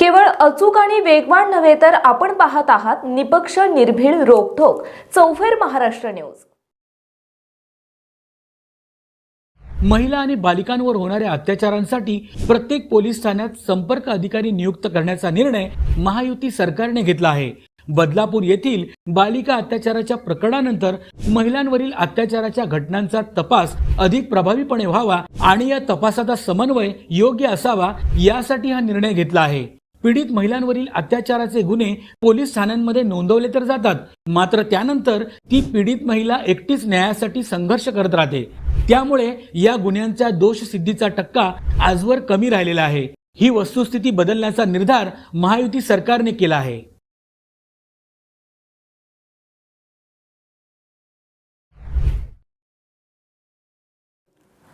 केवळ अचूक आणि वेगवान नव्हे तर आपण पाहत आहात निपक्ष निर्भीड रोखोक चौफेर महाराष्ट्र न्यूज. महिला आणि बालिकांवर होणाऱ्या अत्याचारांसाठी प्रत्येक पोलीस ठाण्यात संपर्क अधिकारी नियुक्त करण्याचा निर्णय महायुती सरकारने घेतला आहे. बदलापूर येथील बालिका अत्याचाराच्या प्रकरणानंतर महिलांवरील अत्याचाराच्या घटनांचा तपास अधिक प्रभावीपणे व्हावा आणि या तपासाचा समन्वय योग्य असावा यासाठी हा निर्णय घेतला आहे. पीडित महिलांवरील अत्याचाराचे गुन्हे पोलीस ठाण्यांमध्ये नोंदवले तर जातात. मात्र त्यानंतर ती पीडित महिला एकटीच न्यायासाठी संघर्ष करत राहते. त्यामुळे या गुन्ह्यांच्या दोषसिद्धीचा टक्का आजवर कमी राहिलेला आहे. ही वस्तुस्थिती बदलण्याचा निर्धार महायुती सरकारने केला आहे.